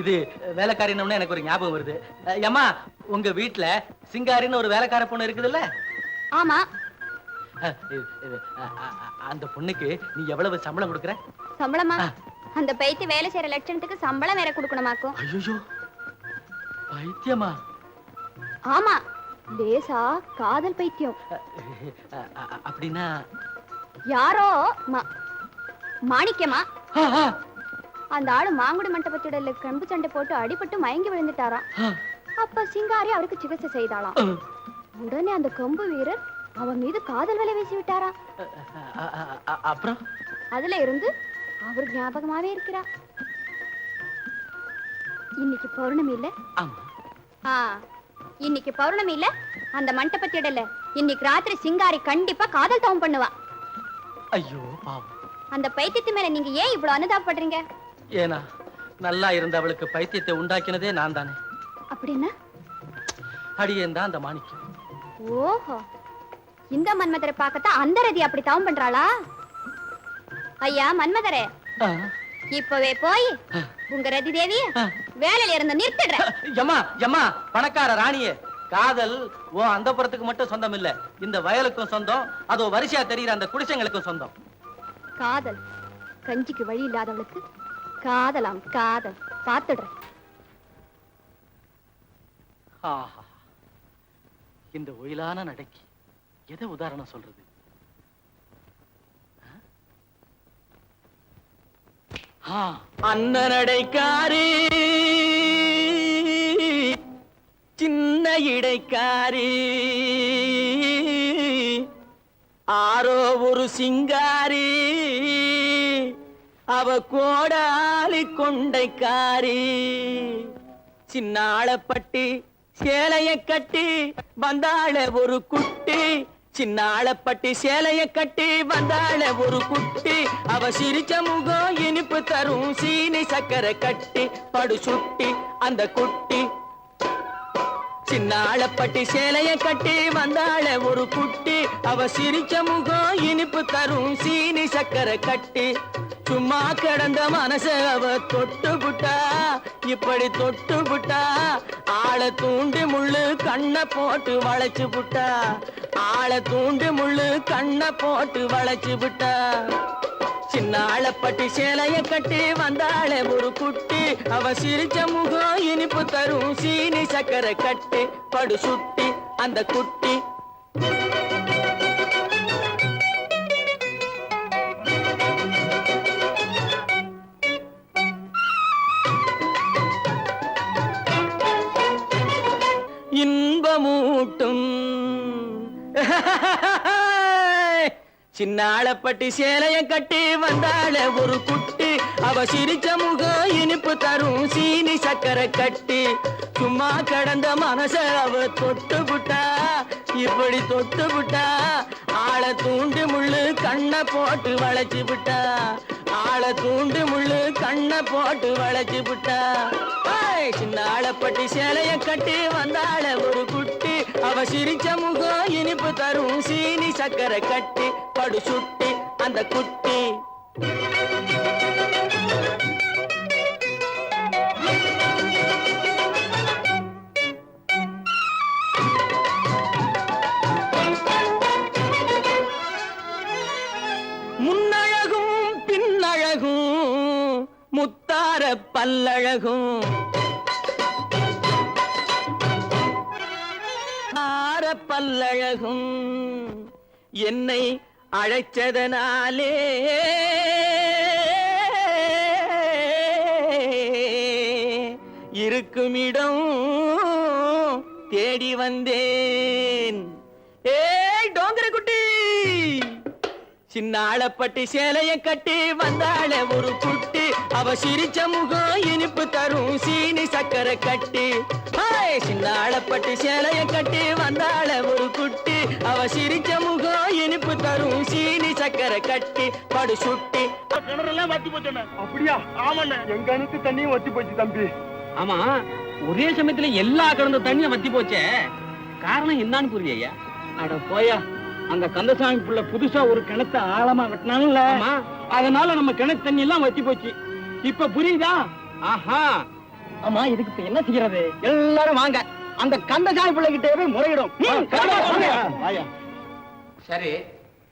இது வேலைக்காரின்னு எனக்கு ஒரு ஞாபகம் வருது. ஏம்மா உங்க வீட்டுல சிங்காரின்னு ஒரு வேலைக்கார பொண்ணு இருக்குதுல்ல? ஆமா. அந்த பொண்ணுக்கு நீ எவ்வளவு சம்பளம் கொடுக்குற? சம்பளமா. அந்த பைத்தி வேலை செய்யற லட்சணத்துக்கு சம்பளம் வேற கொடுக்கணுமாக்கும். ஐயோ பைத்தியமா? ஆமா. லேசா காதல் பைத்தியம். அப்படின்னா? யாரோ மாணிக்கமா அந்த ஆளு மாங்குடி மண்டபத்திடல கம்பு சண்டை போட்டு அடிபட்டு மயங்கி விழுந்துட்டாராம். அப்ப சிங்காரி அவருக்கு சிகிச்சை செய்தாளாம். உடனே அந்த கம்பு வீரர் அவன் மீது காதல் வலை வீசி அஹ், அப்புறம்? அதுல இருந்து அவர் ஞாபகமாவே இருக்கிறா இன்னைக்கு பௌர்ணமி இல்ல? இன்னைக்கு பௌர்ணமி இல்ல? அந்த மண்டபத்திடல இன்னைக்கு ராத்திரி சிங்காரி கண்டிப்பா காதல் தவம் பண்ணுவா. ஐயோ பாவம். அந்த பைத்தியத்து மேல நீங்க ஏன் இவ்வளவு அனுதாபப்படுறீங்க? ஏனா நல்லா இருந்த அவளுக்கு பைத்தியத்தை உண்டாக்கினதே நான் தானே அப்படின்னா? அடியேன் தான் அந்த மாணிக்கம். ஓஹோ இந்த மன்மதரை பார்க்கத்தான் அந்த ரதி அப்படி தவம் பண்றாளா? ஐயா மன்மதரே இப்பவே போய் உங்க ரதி தேவிய ஆ. வேலையில இருந்து நிறுத்திடுறேன். எம்மா எம்மா பணக்கார ராணியே காதல் ஓ அந்த புறத்துக்கு மட்டும் சொந்தம் இல்ல இந்த வயலுக்கும் சொந்தம் அதோ வரிசையா தெரியுற அந்த குடிசைங்களுக்கும் சொந்தம். காதல் கஞ்சிக்கு வழி இல்லாதவளுக்கு காதலாம் காதல். பார்த்துடுறேன். ஆஹா இந்த ஒயிலான நடைக்கு எதை உதாரணம் சொல்றது? அன்ன நடைக்காரி சின்ன இடைக்காரி ஆரோ ஒரு சிங்காரி. அவ கோடாலி கொண்டைக்காரி. சின்னாளப்பட்டி சேலைய கட்டி வந்தாள ஒரு குட்டி. சின்னாளப்பட்டி சேலைய கட்டி வந்தாள ஒரு குட்டி. அவ சிரிச்ச முகம் இனிப்பு தரும் சீனி சக்கரை கட்டி படு சுட்டி அந்த குட்டி. சின்னாளப்பட்டி சேலைய கட்டி வந்தாள ஒரு குட்டி. அவ சிரிச்ச முகம் இனிப்பு தரும் சீனி சக்கரை கட்டி சும்மா கிடந்த மனச அவ தொட்டு புட்டா. இப்படி தொட்டு புட்டா. ஆளை தூண்டி முள்ளு கண்ணை போட்டு வளைச்சு புட்டா. ஆளை தூண்டி முள்ளு கண்ணை போட்டு வளைச்சு புட்டா. சின்ன சின்னாளப்பட்டி சேலைய கட்டி வந்தாளே ஒரு குட்டி. அவ சிரிச்ச முகம் இனிப்பு தரும். சீனி சக்கரை கட்டி படு சுட்டி அந்த குட்டி. சின்னாளப்பட்டி சேலைய கட்டி வந்தாள ஒரு குட்டி. அவ சிரிச்ச முகம் இனிப்பு தரும் சீனி சக்கரை கட்டி. சும்மா கடந்த மனச அவ தொட்டு புட்டா இப்படி தொட்டு புட்டா ஆளை தூண்டு முள்ளு கண்ணை போட்டு வளைச்சு விட்டா. ஆளை தூண்டு முள்ளு கண்ணை போட்டு வளைச்சு விட்டா. சின்ன ஆளப்பட்டி சேலைய கட்டி வந்தாள ஒரு குட்டி. அவ சிரிச்ச முகம் இனிப்பு தரும். சீனி சக்கரை கட்டி படு சுட்டி அந்த குட்டி. பல்லழகும் ஆர பல்லழகும் என்னை அழைச்சதனாலே இருக்குமிடம் தேடி வந்தேன். சின்னாளப்பட்டி சேலைய கட்டி வந்தாள ஒரு குட்டி. அவ சிரிச்ச முகம் இனிப்பு தரும் சீனி சக்கரை கட்டி. ஹாய், சின்னாளப்பட்டி சேலைய கட்டி வந்தாள ஒரு குட்டி. அவ சிரிச்ச முகம் இனிப்பு தரும் சீனி சக்கரை கட்டி. படு சுட்டி. கிணறெல்லாம் வத்தி போச்சு அப்படியா? ஆமாண்ணே. எங்க அணுக்கு தண்ணியும் வத்தி போச்சு தம்பி. ஆமா ஒரே சமயத்துல எல்லா கிடந்த தண்ணியும் வத்தி போச்சே. காரணம் என்னன்னு புரியலையா. அட போயா. அங்க கந்தசாமி புள்ள புதுசா ஒரு கிணத்த ஆழமா வெட்டினாங்கல்ல? ஆமா. அதனால நம்ம கிணத்து தண்ணி எல்லாம் வத்தி போச்சு. இப்ப புரியுதா? ஆஹா. ஆமா இதுக்கு இப்ப என்ன செய்யறது? எல்லாரும் வாங்க. அந்த கந்தசாமி பிள்ளை கிட்டே போய் முறையிடும். சரி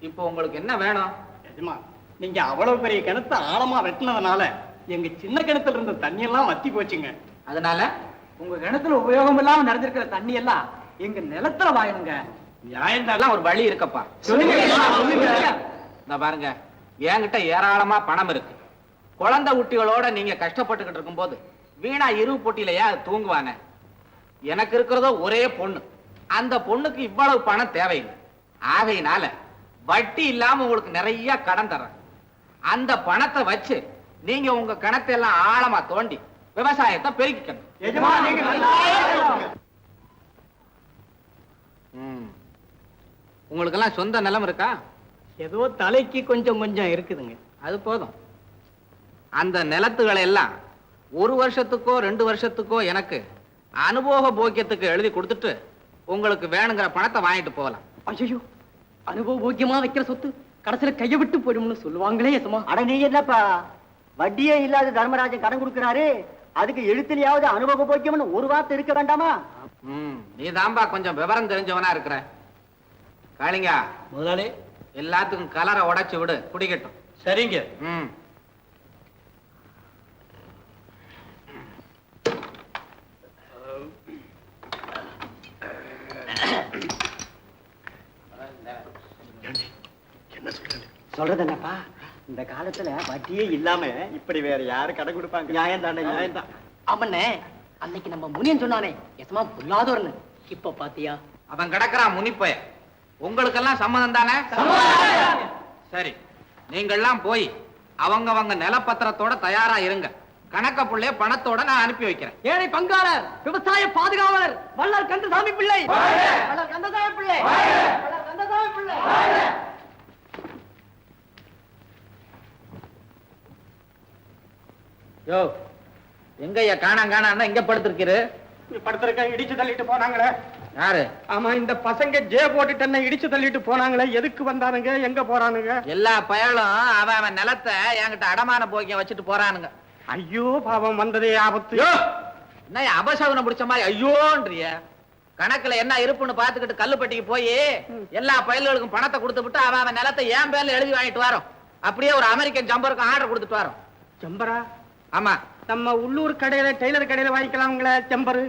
இப்போ உங்களுக்கு என்ன வேணும்? நீங்க அவ்வளவு பெரிய கிணத்தை ஆழமா வெட்டினதுனால எங்க சின்ன கிணத்துல இருந்த தண்ணி எல்லாம் வத்தி போச்சுங்க. அதனால? உங்க கிணத்துல உபயோகம் இல்லாம நடந்திருக்கிற தண்ணி எல்லாம் எங்க நிலத்துல வாயணுங்க. நியாயம் எல்லாம் ஒரு வழி இருக்கப்பா. இந்த பாருங்க என்கிட்ட ஏராளமா பணம் இருக்கு. குழந்தை குட்டிகளோட நீங்க கஷ்டப்பட்டுக்கிட்டு இருக்கும்போது வீணா இருவு போட்டியிலையா தூங்குவாங்க. எனக்கு இருக்கிறதோ ஒரே பொண்ணு. அந்த பொண்ணுக்கு இவ்வளவு பணம் தேவையில்லை. ஆகையினால வட்டி இல்லாம உங்களுக்கு நிறைய கடன் தர்றேன். அந்த பணத்தை வச்சு நீங்க உங்க கிணத்தை எல்லாம் ஆழமா தோண்டி விவசாயத்தை பெருக்கிக்கணும் எஜமா நீங்க நல்லா ம். உங்களுக்கெல்லாம் சொந்த நிலம் இருக்கா? ஏதோ தலைக்கு கொஞ்சம் கொஞ்சம் இருக்குதுங்க. அது போதும். அந்த நிலத்துகளை எல்லாம் ஒரு வருஷத்துக்கோ ரெண்டு வருஷத்துக்கோ எனக்கு அனுபவ போக்கியத்துக்கு எழுதி கொடுத்துட்டு உங்களுக்கு வேணுங்கிற பணத்தை வாங்கிட்டு போகலாம். ஐயோ அனுபவ போக்கியமா வைக்கிற சொத்து? கடைசியில கைய விட்டு போயிடும்னு சொல்லுவாங்களே எசமா. அட நீ என்னப்பா? வட்டியே இல்லாத தர்மராஜன் கடன் கொடுக்கிறாரு. அதுக்கு எழுத்துலயாவது அனுபவ போக்கியம்னு ஒரு வார்த்தை இருக்க வேண்டாமா? ம் நீ தான்பா கொஞ்சம் விவரம் தெரிஞ்சவனா இருக்கிற. காளிங்கா முதலாளி. எல்லாத்துக்கும் கலரை உடைச்சு விடு குடிக்கட்டும். சரிங்க. ம். சொல்றது என்னப்பா? இந்த காலத்துல வட்டியே இல்லாம இப்படி வேற யாரு கடன் கொடுப்பாங்க? நியாயம் தானே நியாயம் தான். ஆமண்ணே அன்னைக்கு நம்ம முனியன் சொன்னானே எசமா பொல்லாதவர்னு இப்ப பாத்தியா? அவன் கிடக்குறான் முனிப்பய உங்களுக்கெல்லாம் சம்மதம் தானே? சரி நீங்கள்லாம் போய் அவங்கவங்க நிலப்பத்திரத்தோட தயாரா இருங்க. கணக்க புள்ளைய பணத்தோட நான் அனுப்பி வைக்கிறேன். ஏழை பங்காளர் விவசாய பாதுகாவலர் வள்ளல் கந்தசாமி பிள்ளை. வள்ளல் கந்தசாமி பிள்ளை. வள்ளல் கந்தசாமி பிள்ளை. யோ எங்கய்யா காணாம் காணான்னா இங்க படுத்திருக்கிரு படுத்திருக்க இடிச்சு தள்ளிட்டு போனாங்களே. யாரு? ஆமா இந்த பசங்க ஜே போட்டுட்டு என்ன இடிச்சு தள்ளிட்டு போனாங்களே எதுக்கு வந்தானுங்க எங்க போறானுங்க? எல்லா பயலும் அவன் அவன் நிலத்தை என்கிட்ட அடமான போக்கிய வச்சுட்டு போறானுங்க. ஐயோ பாவம் வந்ததே ஆபத்து. என்ன அபசகுனம் பிடிச்ச மாதிரி ஐயோன்றிய? கணக்குல என்ன இருப்புன்னு பாத்துக்கிட்டு கல்லுப்பட்டிக்கு போய் எல்லா பயல்களுக்கும் பணத்தை கொடுத்து விட்டு அவன் அவன் நிலத்தை என் பேர்ல எழுதி வாங்கிட்டு வரோம். அப்படியே ஒரு அமெரிக்கன் ஜம்பருக்கு ஆர்டர் கொடுத்துட்டு வரோம். செம்பரா ஆமா. நம்ம உள்ளூர் கடையில டெய்லர் கடையில வாங்கிக்கலாம்ங்களே செம்பரு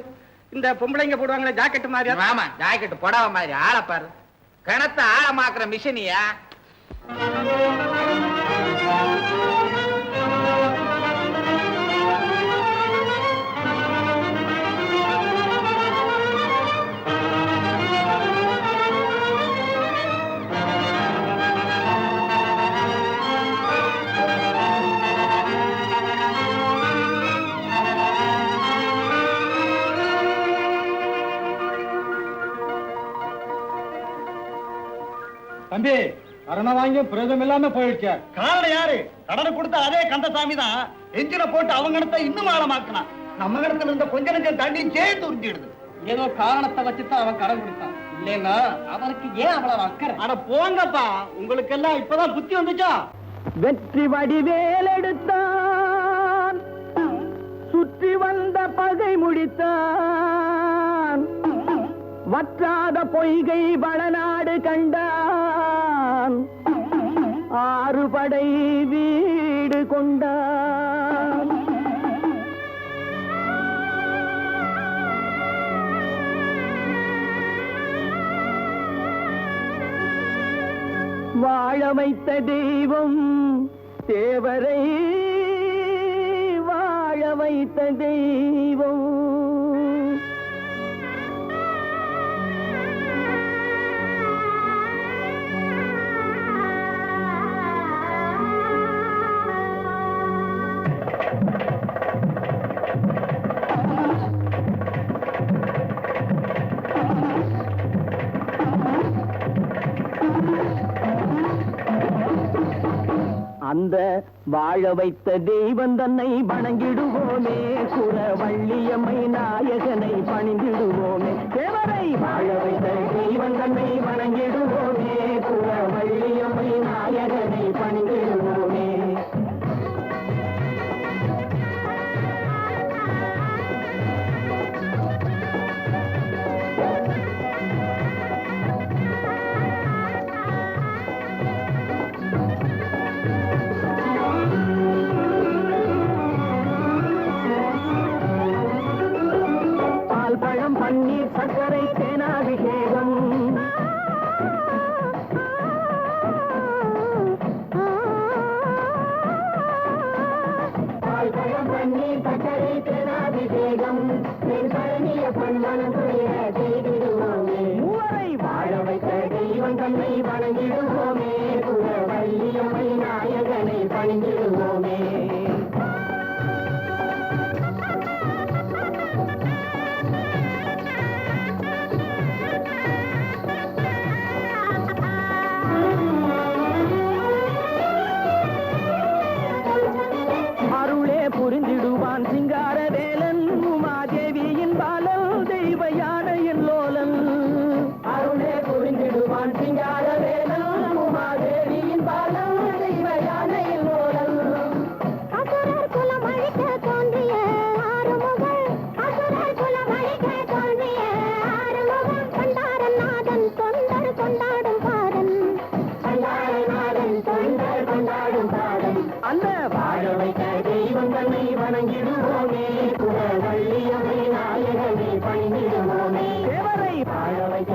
இந்த பொம்பளைங்க போடுவாங்களே ஜாக்கெட் மாதிரி ஆமா ஜாக்கெட் புடவை மாதிரி ஆளை பாரு. கணத்தை ஆழமாக்குற மிஷினியா தம்பி கரண வாங்கி பிரயோஜனம் இல்லாம போயிடுச்சு. காரணம் யாரு? கடனை கொடுத்த அதே கந்தசாமி தான். எஞ்சின போட்டு அவங்க இடத்த இன்னும் ஆழமாக்கினான் நம்ம இடத்துல இருந்த கொஞ்ச நஞ்சம் தண்ணி சேர்த்து உறிஞ்சிடுது ஏதோ காரணத்தை வச்சுதான் அவன் கடன் கொடுத்தான். இல்லைன்னா அவனுக்கு ஏன் அவ்வளவு அக்கறை? அட போங்கப்பா. உங்களுக்கு எல்லாம் இப்பதான் புத்தி வந்துச்சா? வெற்றி வடிவேல் எடுத்தான் சுற்றி வந்த பகை முடித்தான். வற்றாத பொய்கை வளநாடு கண்டான். படை வீடு கொண்டார். வாழமைத்த தெய்வம் தேவரை வாழ வைத்த தெய்வம் வாழ வைத்த தெய்வம் தன்னை வணங்கிடுவோமே குற வள்ளியம்மை நாயகனை பணிந்திடுவோமே தெய்வம் தன்னை வணங்கிடுவோமே குலவல்லியம்மை நாயகனை பணிந்திடுவோமே அந்த வாழ வைத்த தன்னை வணங்கிடுவோமே. குலவள்ளியம்மை நாயகனை பணிந்திடுவோமே. தேவரை. வாழ வைத்த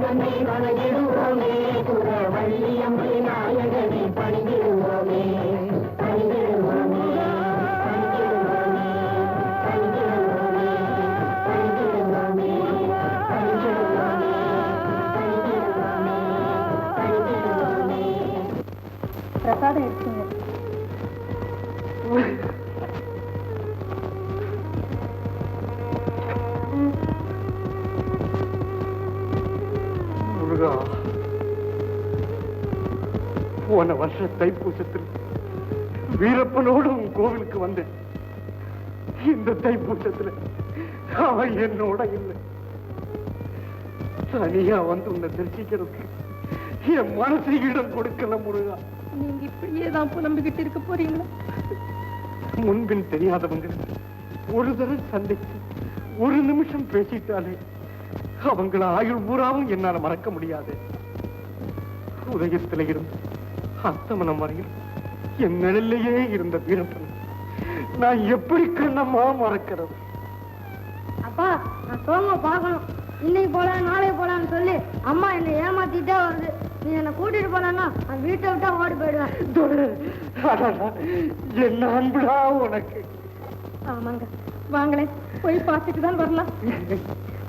தன்னை வணங்கிடுவோமே. குலவள்ளியம்மை நாயகனை பணிந்திடுவோமே. பிரசாதம் எடுத்துங்க போன வருஷ தைப்பூசத்தில் வீரப்பனோடு உன் கோவிலுக்கு வந்தேன். இந்த தைப்பூசத்துல அவன் என்னோட இல்லை. தனியா வந்து உன்னை தரிசிக்கிறதுக்கு என் மனசு இடம் கொடுக்கல முருகா. நீங்க இப்படியே தான் புலம்பிக்கிட்டு இருக்க போறீங்களா? முன்பின் தெரியாதவங்க ஒரு தடவை சந்தித்து ஒரு நிமிஷம் பேசிட்டாலே அவங்கள ஆயுள் பூராவும் என்னால மறக்க முடியாது. உதயத்தில இருந்து அஸ்தமனம் வரையில் என் நிழல்லையே இருந்த வீரப்பன் நான் எப்படி கண்ணம்மா மறக்கிறது? அப்பா நான் சோம பார்க்கணும். இன்னைக்கு போலாம் நாளைக்கு போலாம்னு சொல்லி அம்மா என்னை ஏமாத்திட்டே வருது. நீ என்னை கூட்டிட்டு போனா நான் வீட்டை விட்டா ஓடி போயிடுவேன். என்ன அன்புடா உனக்கு. ஆமாங்க. வாங்களேன். போய் பார்த்துட்டு தான் வரலாம்.